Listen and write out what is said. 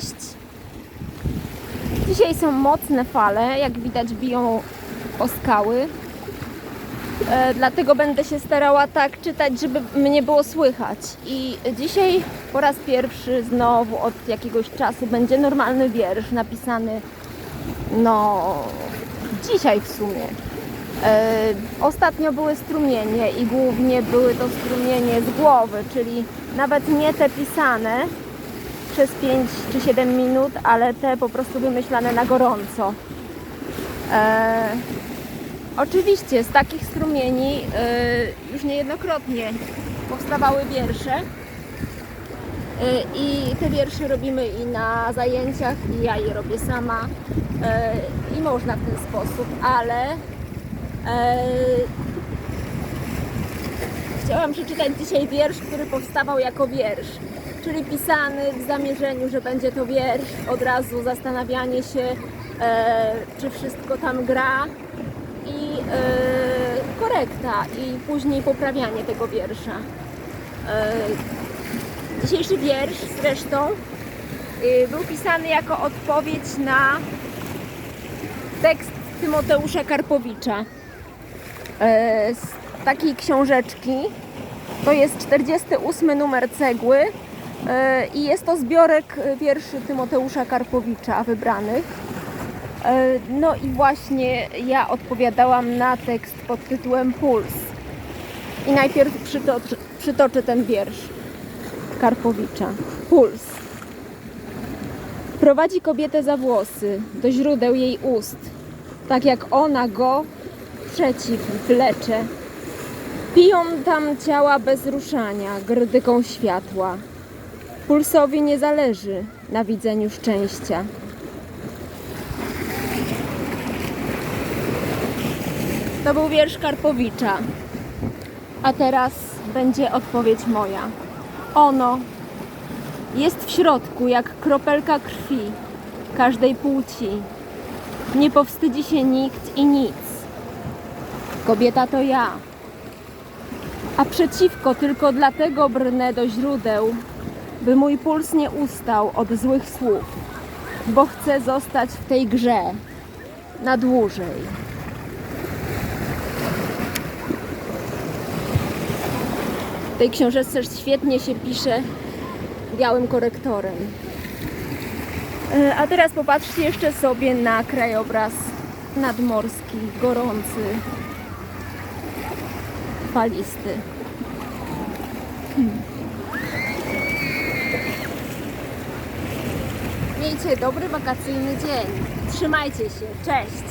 Cześć! Dzisiaj są mocne fale, jak widać biją o skały. E, dlatego będę się starała tak czytać, żeby mnie było słychać. I dzisiaj po raz pierwszy znowu od jakiegoś czasu będzie normalny wiersz napisany no dzisiaj w sumie. E, ostatnio były strumienie i głównie były to strumienie z głowy, czyli nawet nie te pisane przez 5 czy 7 minut, ale te po prostu wymyślane na gorąco. E, oczywiście z takich strumieni e, już niejednokrotnie powstawały wiersze. E, I te wiersze robimy i na zajęciach, i ja je robię sama. E, I można w ten sposób, ale e, chciałam przeczytać dzisiaj wiersz, który powstawał jako wiersz, czyli pisany w zamierzeniu, że będzie to wiersz, od razu zastanawianie się, e, czy wszystko tam gra i e, korekta i później poprawianie tego wiersza. E, dzisiejszy wiersz zresztą y, był pisany jako odpowiedź na tekst Tymoteusza Karpowicza e, z takiej książeczki. To jest 48 numer cegły e, i jest to zbiorek e, wierszy Tymoteusza Karpowicza wybranych. E, No i właśnie ja odpowiadałam na tekst pod tytułem Puls. I najpierw przytoczę, przytoczę ten wiersz Karpowicza. Puls. Prowadzi kobietę za włosy do źródeł jej ust, tak jak ona go przeciw wlecze. Piją tam ciała bez ruszania, grdyką światła. Pulsowi nie zależy na widzeniu szczęścia. To był wiersz Karpowicza. A teraz będzie odpowiedź moja. Ono jest w środku jak kropelka krwi każdej płci. Nie powstydzi się nikt i nic. Kobieta to ja. A przeciwko tylko dlatego brnę do źródeł, by mój puls nie ustał od złych słów, bo chcę zostać w tej grze na dłużej. W tej książeczce świetnie się pisze białym korektorem. E, A teraz popatrzcie jeszcze sobie na krajobraz nadmorski, gorący, falisty. Hmm. Miejcie dobry wakacyjny dzień. Trzymajcie się. Cześć.